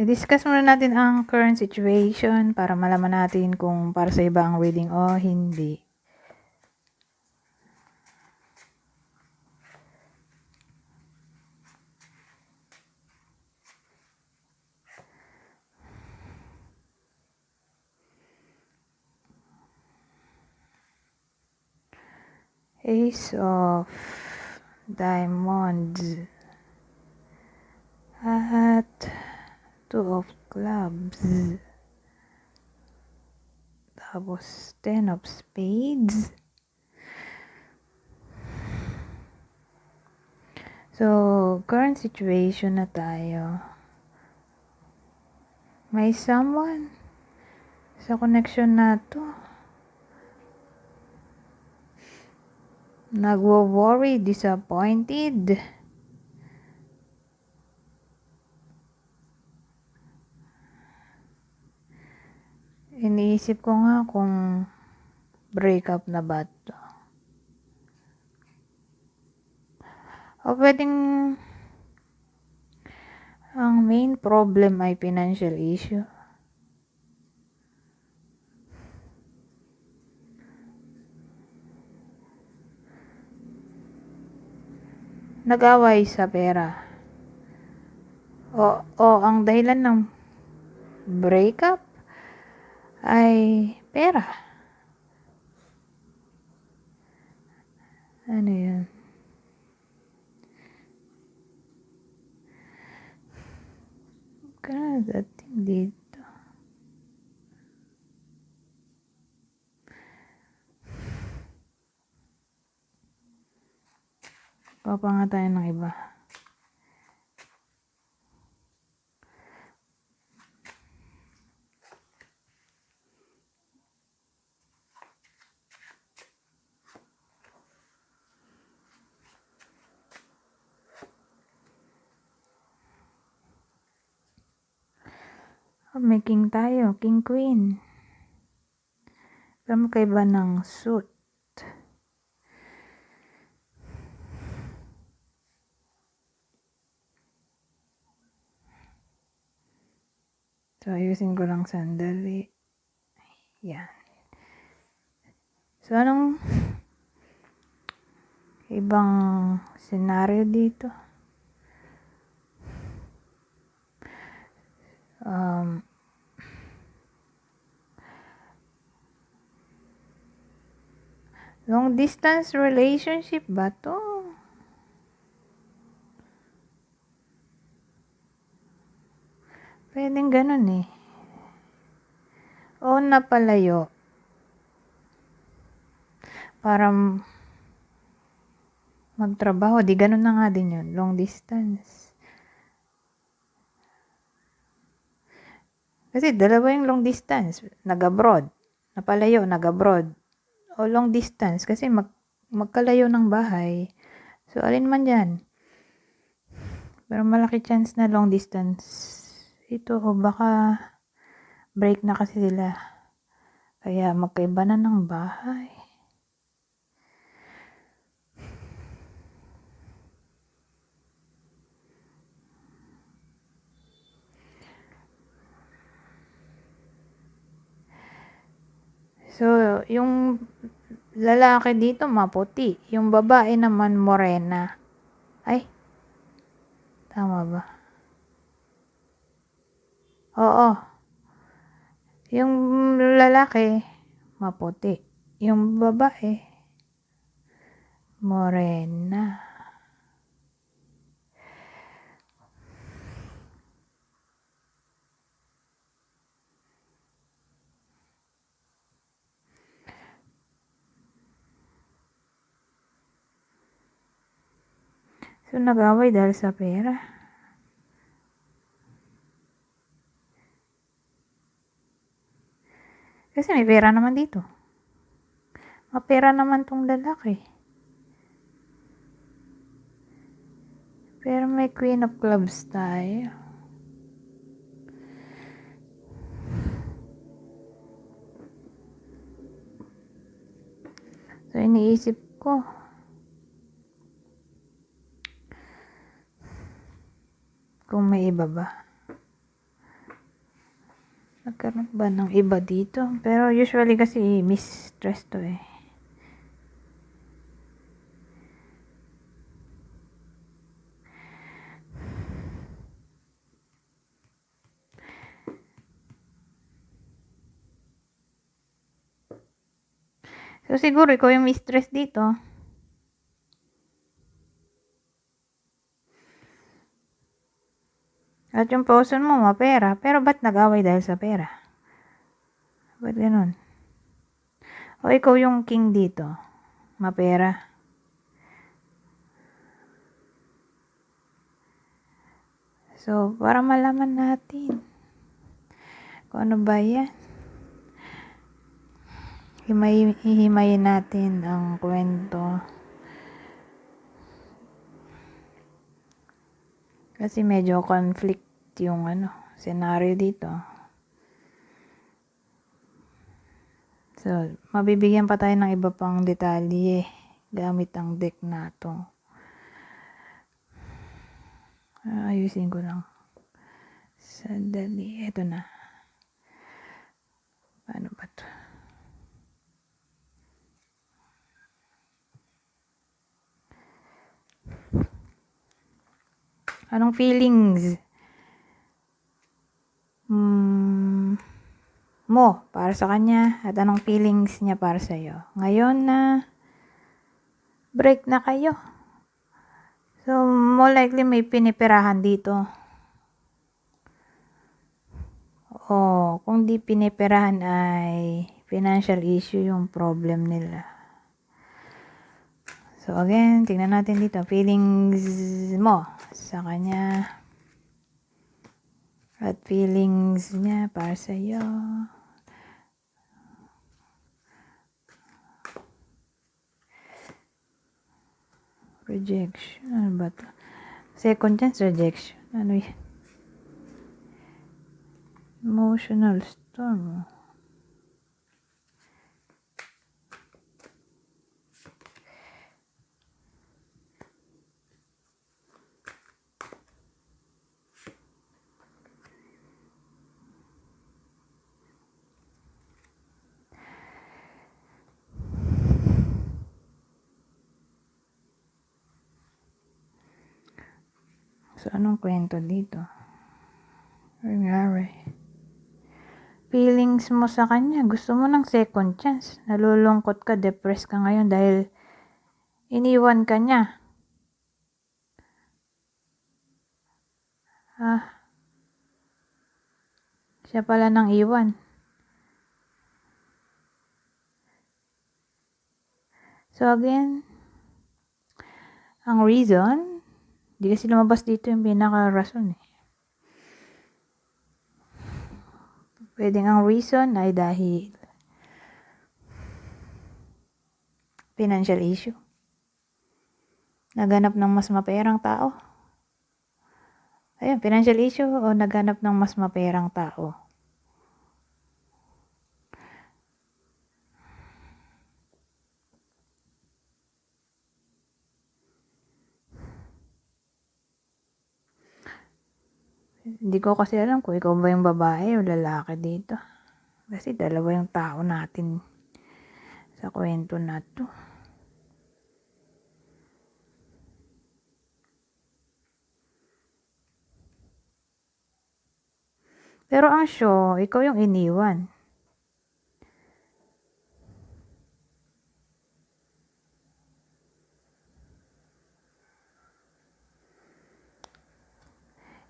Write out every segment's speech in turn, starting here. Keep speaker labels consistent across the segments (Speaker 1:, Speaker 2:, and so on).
Speaker 1: I-discuss muna natin ang current situation para malaman natin kung para sa iba ang reading o hindi. Ace of Diamonds at Two of Clubs tapos Ten of Spades So, current situation na tayo. May someone sa connection na to. Nagwo-worry, disappointed. Iniisip ko nga kung breakup na ba to. O pwedeng ang main problem ay financial issue. Nag-away sa pera. O, o ang dahilan ng breakup ay pera. Ano yun? Kaya dating dito. Papa nga tayo ng iba. May king tayo. King queen. Pero magkaiba ng suit. So, ayusin ko lang sandali. Yan. So, anong ibang senaryo dito? Um, long distance relationship ba to? Pwedeng ganun eh. O napalayo. Para magtrabaho. Di ganun na nga din yun. Long distance. Kasi dalawa yung long distance. Nag-abroad. Napalayo, nag-abroad. O long distance. Kasi mag magkalayo ng bahay. So, alin man yan. Pero malaki chance na long distance. Ito, o baka break na kasi sila. Kaya magkaiba na ng bahay. So, yung lalaki dito maputi. Yung babae naman morena. Ay, tama ba? Oo. Yung lalaki maputi. Yung babae morena. So, nag-away dahil sa pera. Kasi may pera naman dito. Mapera naman tong lalaki. Pero may Queen of Clubs tayo. So, iniisip ko. Kung may iba ba. Nagkaroon ba ng iba dito? Pero usually kasi mistress to eh. So siguro ikaw yung mistress dito. At yung person mo, mapera. Pero ba't nag-away dahil sa pera? Ba't ganun? O ikaw yung king dito. Mapera. So, para malaman natin kung ano ba yan. Himay, hihimayin natin ang kwento. Kasi medyo conflict yung ano, scenario dito. So, mabibigyan pa tayo ng iba pang detalye gamit ang deck na to. Ah, Ayusin ko lang. Sandali. Ito na. Paano ba to? Anong feelings? Mo para sa kanya at anong feelings niya para sa iyo. Ngayon na break na kayo. So, more likely may pinipirahan dito. O, kung di pinipirahan ay financial issue yung problem nila. So, again, tingnan natin dito. Feelings mo sa kanya. At feelings niya para sa Rejection. Ano ba to? Second chance rejection. Ano yan? Emotional storm. So, anong kwento dito? Nangyari. Feelings mo sa kanya. Gusto mo ng second chance. Nalulungkot ka, depressed ka ngayon dahil iniwan ka niya. Ah. Siya pala nang iwan. So again, ang reason, di kasi lumabas dito yung pinaka-rason eh. Pwedeng ang reason ay dahil financial issue. Naganap ng mas maperang tao. Ayun, financial issue o naganap ng mas maperang tao. Hindi ko kasi alam kung ikaw ba yung babae o lalaki dito. Kasi dalawa yung tao natin sa kwento na to. Pero ang show, ikaw yung iniwan.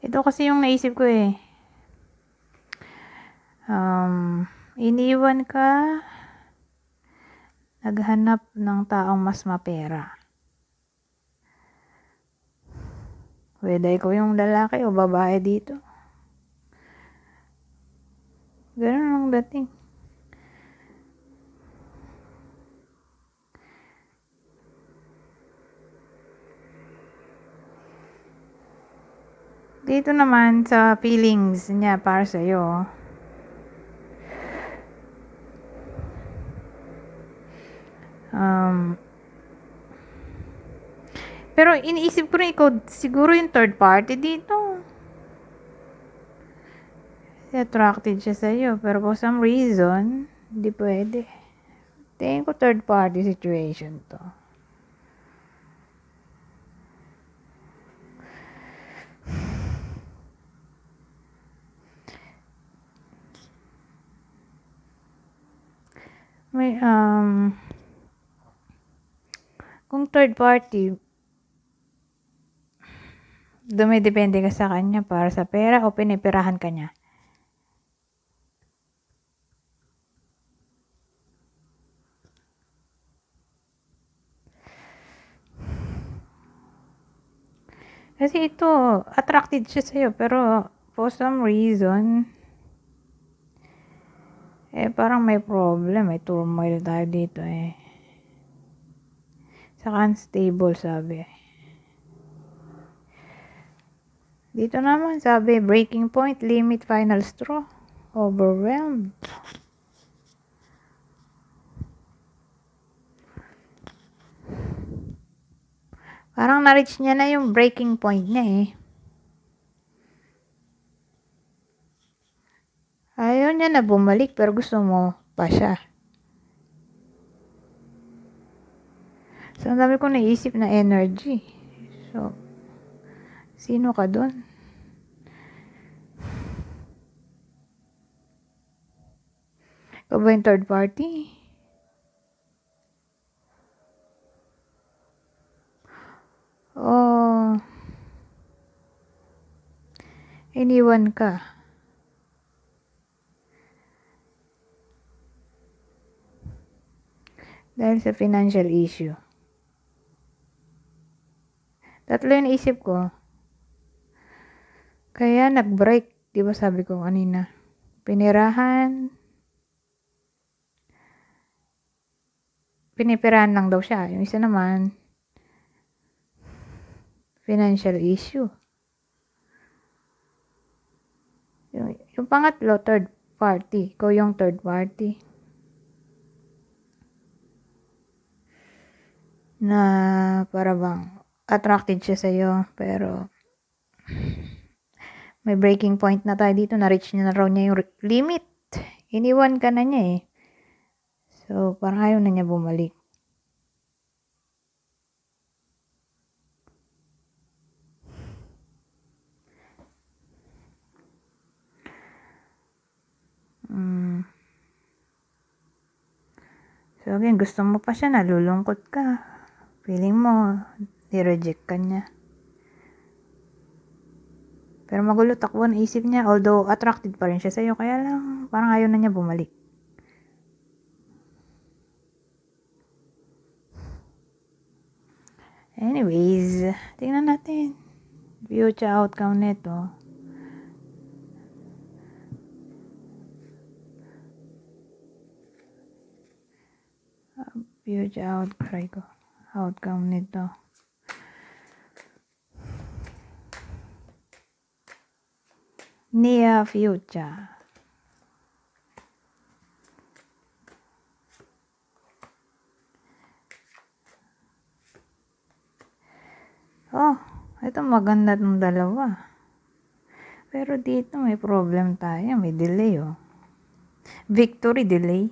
Speaker 1: Ito kasi yung naisip ko eh. Um, iniwan ka, naghanap ng taong mas mapera. Whether ikaw yung lalaki o babae dito. Ganun ang dating. Dito naman sa feelings niya para sa iyo. Um, pero iniisip ko rin ikaw siguro yung third party dito. Attracted siya sa'yo. Pero for some reason, hindi pwede. Tingin ko third party situation to. May, um, kung third party, dumidepende ka sa kanya para sa pera o pinipirahan ka niya. Kasi ito, attracted siya sa'yo, pero for some reason, eh, parang may problem, may turmoil tayo dito eh. Saka unstable, sabi. Dito naman, sabi, breaking point, limit, final straw. Overwhelmed. Parang na-reach niya na yung breaking point niya eh. Ayaw niya na bumalik pero gusto mo pa siya. So, ang dami kong naisip na energy. So, sino ka doon? Ikaw ba yung third party? Oh, iniwan ka. Dahil sa financial issue. Tatlo yung isip ko. Kaya nag-break, di ba sabi ko kanina. Pinirahan. Pinipirahan lang daw siya. Yung isa naman, financial issue. Yung, yung pangatlo, third party. Ikaw yung third party. Na para bang attracted siya sa'yo, pero may breaking point na tayo dito. Na-reach niya na raw niya yung limit. Iniwan ka na niya eh. So, parang ayaw na niya bumalik. Mm. So, again, gusto mo pa siya, nalulungkot ka. Feeling mo, nireject ka niya. Pero magulo takbo ang isip niya, although attracted pa rin siya sa'yo, kaya lang, parang ayaw na niya bumalik. Anyways, tingnan natin. Future outcome nito. Future outcry ko. Outcome nito. Near future. Oh, ito maganda ng dalawa. Pero dito may problem tayo. May delay oh. Victory delay.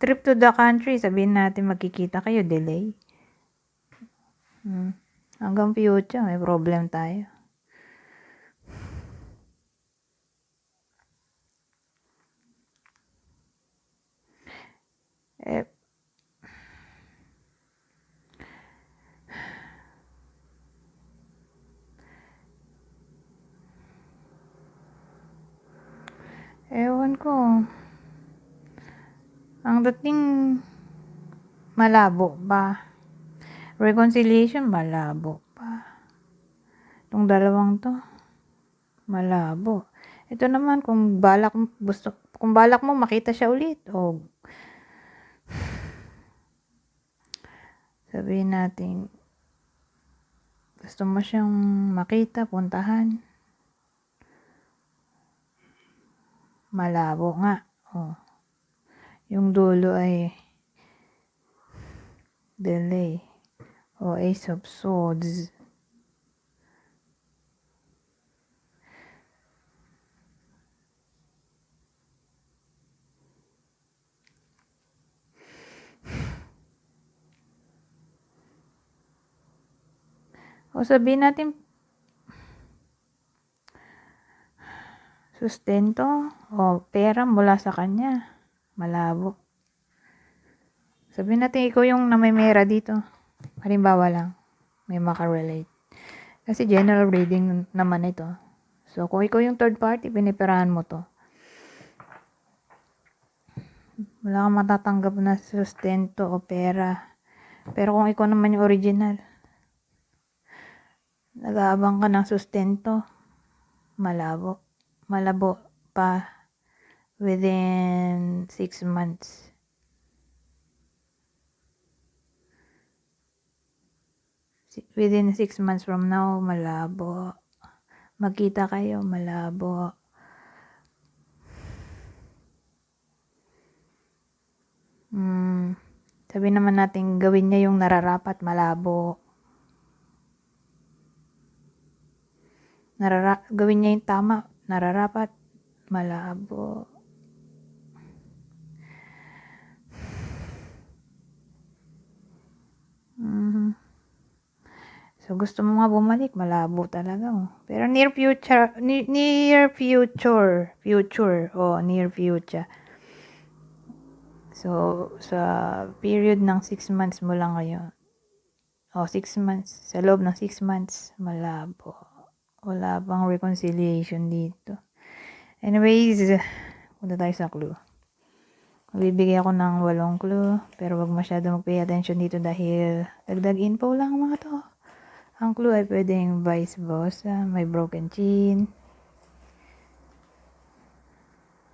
Speaker 1: Trip to the country. Sabihin natin magkikita kayo. Delay. Hmm. Hanggang future may problem tayo. Eh, Ewan ko. Ang dating malabo pa. Reconciliation malabo pa. Itong dalawang to malabo. Ito naman kung balak gusto kung balak mo makita siya ulit o sabihin natin gusto mo siyang makita, puntahan. Malabo nga. Oh. Yung dulo ay delay o Ace of Swords. O sabihin natin, sustento o pera mula sa kanya. Malabo. Sabihin natin, ikaw yung namimera dito. Halimbawa lang, may makarelate. Kasi general reading naman ito. So, kung ikaw yung third party, piniperahan mo to. Wala kang matatanggap na sustento o pera. Pero kung ikaw naman yung original, nag-aabang ka ng sustento, malabo. Malabo pa within 6 months. Within 6 months from now, malabo. Magkita kayo, malabo. Hmm, sabi naman natin gawin niya yung nararapat, malabo. Narara gawin niya yung tama, nararapat, malabo. Mhm. So, gusto mo nga bumalik, malabo talaga. Oh. Pero near future, ne- near future, future, o near future. So, sa period ng 6 months mo lang ngayon, o 6 months, sa loob ng 6 months, malabo. Wala pang reconciliation dito. Anyways, punta tayo sa clue. Magbibigay ako ng walong clue, pero wag masyado mag-pay attention dito dahil dagdag info lang mga to. Ang clue ay pwedeng vice versa, may broken chin,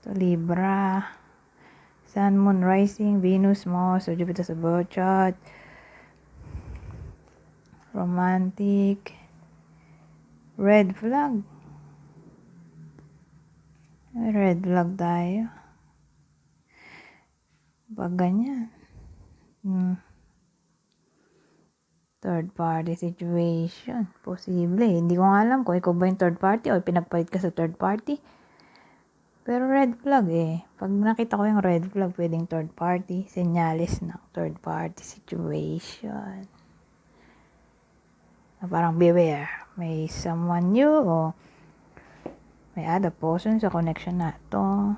Speaker 1: to Libra, Sun, Moon, Rising, Venus mo, so Jupiter sa chart, romantic, red flag. Red flag tayo. Pag ganyan. Hmm. Third party situation. Posible. Hindi ko alam kung ikaw ba yung third party o pinagpalit ka sa third party. Pero red flag eh. Pag nakita ko yung red flag, pwedeng third party. Senyales ng third party situation. Na parang beware. May someone new o may other person sa connection na to.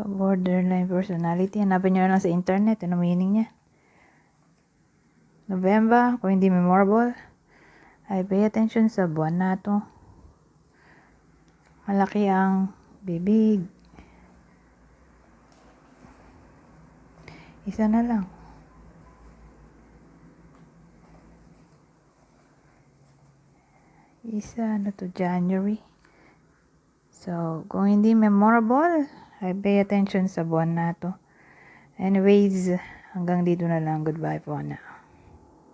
Speaker 1: To borderline personality. Hanapin nyo lang sa internet. Ano meaning niya? November, kung hindi memorable, ay pay attention sa buwan na to. Malaki ang bibig. Isa na lang. Isa na to January. So, kung hindi memorable, ay pay attention sa buwan na to. Anyways, hanggang dito na lang. Goodbye po na.